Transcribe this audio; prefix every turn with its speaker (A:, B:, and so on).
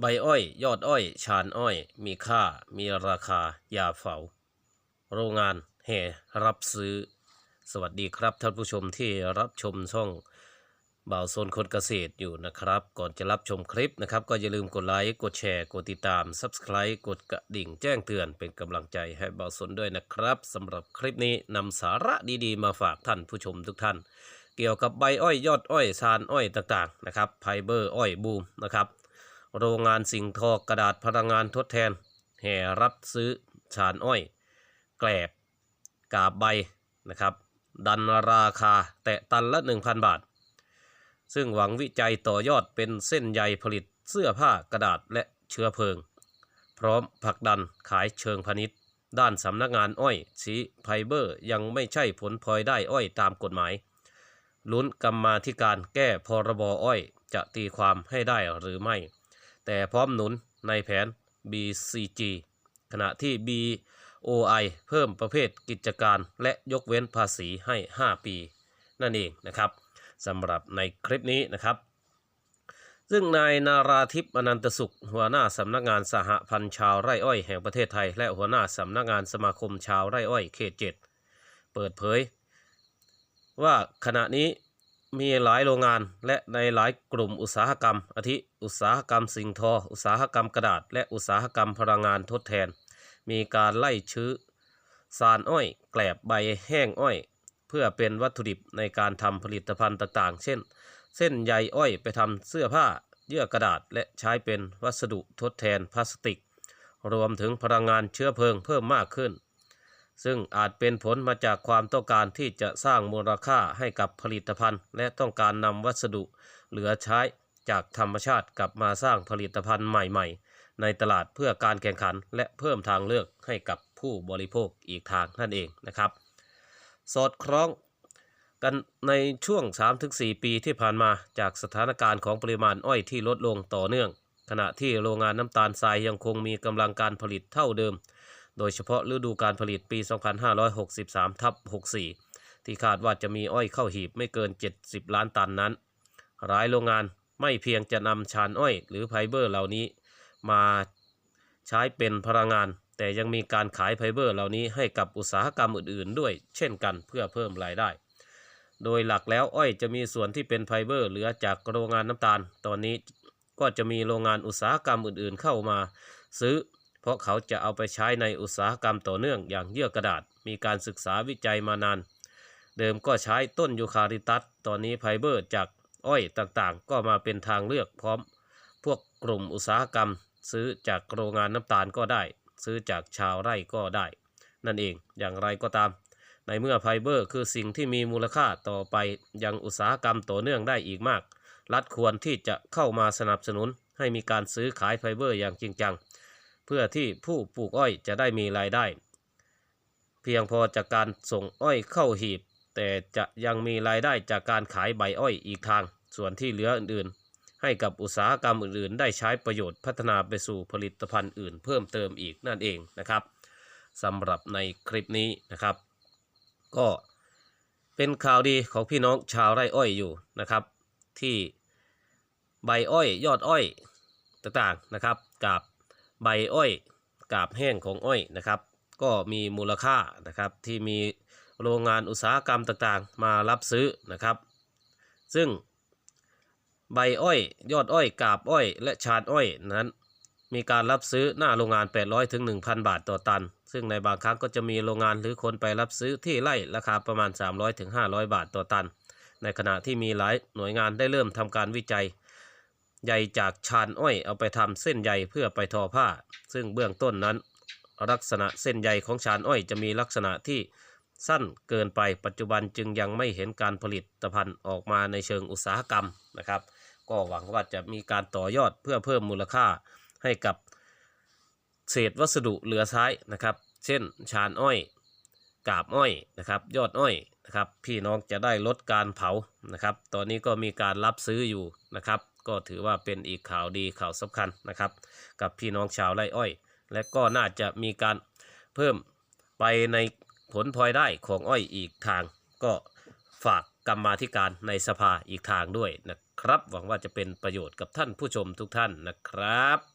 A: ใบอ้อย ยอดอ้อย ชานอ้อย มีค่า มีราคา ยาเฝา โรงงานแห่รับซื้อ สวัสดีครับท่านผู้ชมที่รับชมช่องบ่าวโซนคนเกษตรอยู่นะครับ ก่อนจะรับชมคลิปนะครับ ก็อย่าลืมกดไลค์ กดแชร์ กดติดตาม Subscribe กดกระดิ่งแจ้งเตือนเป็นกำลังใจให้บ่าวโซนด้วยนะครับสำหรับคลิปนี้นำสาระดีๆ มาฝากท่านผู้ชมทุกท่าน เกี่ยวกับใบอ้อย ยอดอ้อย ชานอ้อยต่างๆนะครับไฟเบอร์อ้อยบูมนะครับ โรงงานสิ่งทอกระดาษพลังงานทดแทน แห่รับซื้อชานอ้อย แกลบ กาบใบนะครับ ดันราคาแตะตันละ 1,000 บาท ซึ่งหวังวิจัยต่อยอดเป็นเส้นใยผลิตเสื้อผ้ากระดาษและเชื้อเพลิง พร้อมผลักดันขายเชิงพาณิชย์ ด้านสำนักงานอ้อยชีไฟเบอร์ยังไม่ใช่ผลพลอยได้อ้อยตามกฎหมายลุ้นกรรมาธิการแก้พรบอ้อยจะตีความให้ได้หรือไม่ แต่พร้อมหนุนในแผน BCG ขณะที่ BOI เพิ่มประเภทกิจการและยกเว้นภาษีให้ 5 ปี นั่นเองนะครับสำหรับในคลิปนี้นะครับ ซึ่งนายนาราทิพย์อนันตสุข หัวหน้าสำนักงานสหพันธ์ชาวไร่อ้อยแห่งประเทศไทย และหัวหน้าสำนักงานสมาคมชาวไร่อ้อยเขตเจ็ดเปิดเผย ว่าขณะนี้ มีหลายโรงงานและในหลายกลุ่มอุตสาหกรรม อาทิ อุตสาหกรรมสิ่งทอ อุตสาหกรรมกระดาษ และอุตสาหกรรมพลังงานทดแทน มีการไล่ชื้อสารอ้อย แกลบใบแห้งอ้อย เพื่อเป็นวัตถุดิบในการทำผลิตภัณฑ์ต่างๆ เช่น เส้นใยอ้อยไปทำเสื้อผ้า เยื่อกระดาษและใช้เป็นวัสดุทดแทนพลาสติก รวมถึงพลังงานเชื้อเพลิงเพิ่มมากขึ้น ซึ่งอาจเป็นผลมาจากความต้องการที่จะสร้างมูลค่าให้กับผลิตภัณฑ์ และต้องการนำวัสดุเหลือใช้จากธรรมชาติกลับมาสร้างผลิตภัณฑ์ใหม่ ๆ ในตลาดเพื่อการแข่งขัน และเพิ่มทางเลือกให้กับผู้บริโภคอีกทางนั่นเองนะครับ สอดคล้องกันในช่วง 3-4 ปีที่ผ่านมาจากสถานการณ์ของปริมาณอ้อยที่ลดลงต่อเนื่อง ขณะที่โรงงานน้ำตาลทรายยังคงมีกำลังการผลิตเท่าเดิม โดยเฉพาะฤดูการผลิตปี 2563ทับ64 ที่คาดว่าจะมีอ้อยเข้าหีบไม่เกิน 70 ล้านตันนั้น หลายโรงงานไม่เพียงจะนำชานอ้อยหรือไฟเบอร์เหล่านี้มาใช้เป็นพลังงาน แต่ยังมีการขายไฟเบอร์เหล่านี้ให้กับอุตสาหกรรมอื่นๆ ด้วย เช่นกันเพื่อเพิ่มรายได้ โดยหลักแล้วอ้อยจะมีส่วนที่เป็นไฟเบอร์เหลือจากโรงงานน้ำตาล ตอนนี้ก็จะมีโรงงานอุตสาหกรรมอื่นๆเข้ามา ซื้อ เพราะเขาจะเอาไปใช้ในอุตสาหกรรมต่อเนื่องอย่างเยื่อกระดาษ มีการศึกษาวิจัยมานาน เดิมก็ใช้ต้นยูคาลิตัส ตอนนี้ไฟเบอร์จากอ้อยต่างๆ ก็มาเป็นทางเลือกพร้อม พวกกลุ่มอุตสาหกรรม ซื้อจากโรงงานน้ำตาลก็ได้ ซื้อจากชาวไร่ก็ได้ นั่นเองอย่างไรก็ตาม ในเมื่อไฟเบอร์คือสิ่งที่มีมูลค่าต่อไปยังอุตสาหกรรมต่อเนื่องได้อีกมาก รัฐควรที่จะเข้ามาสนับสนุนให้มีการซื้อขายไฟเบอร์อย่างจริงจัง เพื่อที่ผู้ปลูกอ้อยจะได้มีรายได้ เพียงพอจากการส่งอ้อยเข้าหีบ แต่จะยังมีรายได้จากการขายใบอ้อยอีกทาง ส่วนที่เหลืออื่นๆ ให้กับอุตสาหกรรมอื่นๆ ได้ใช้ประโยชน์พัฒนาไปสู่ผลิตภัณฑ์อื่น เพิ่มเติมอีกนั่นเองนะครับสำหรับในคลิปนี้นะครับ ก็เป็นข่าวดีของพี่น้องชาวไร่อ้อยอยู่นะครับ ที่ใบอ้อยยอดอ้อยต่างๆนะครับกับ ใบอ้อยกาบแห้งของอ้อยนะครับ ก็มีมูลค่านะครับที่มีโรงงานอุตสาหกรรมต่างๆ มารับซื้อนะครับ ซึ่งใบอ้อย ยอดอ้อยกาบอ้อย และชาดอ้อยนั้น มีการรับซื้อหน้าโรงงาน 800ถึง1,000 บาทต่อตัน ซึ่งในบางครั้งก็จะมีโรงงานหรือคนไปรับซื้อที่ไร่ราคาประมาณ 300ถึง500 บาทต่อตัน ในขณะที่มีหลายหน่วยงานได้เริ่มทำการวิจัย ใยจากชานอ้อยเอาไปทำเส้นใยเพื่อไปทอผ้า ซึ่งเบื้องต้นนั้น ลักษณะเส้นใยของชานอ้อยจะมีลักษณะที่สั้นเกินไปปัจจุบันจึงยังไม่เห็นการผลิตภัณฑ์ออกมาในเชิงอุตสาหกรรมนะครับ ก็หวังว่าจะมีการต่อยอดเพื่อเพิ่มมูลค่าให้กับเศษวัสดุเหลือใช้นะครับ เช่น ชานอ้อยกาบอ้อยนะครับ ยอดอ้อยนะครับ พี่น้องจะได้ลดการเผานะครับ ตอนนี้ก็มีการรับซื้ออยู่นะครับ ก็ถือว่าเป็นอีกข่าวดีข่าวสำคัญนะครับ กับพี่น้องชาวไร่อ้อย และก็น่าจะมีการเพิ่มไปในผลพลอยได้ของอ้อยอีกทาง ก็ฝากกรรมาธิการในสภาอีกทางด้วยนะครับ หวังว่าจะเป็นประโยชน์กับท่านผู้ชมทุกท่านนะครับ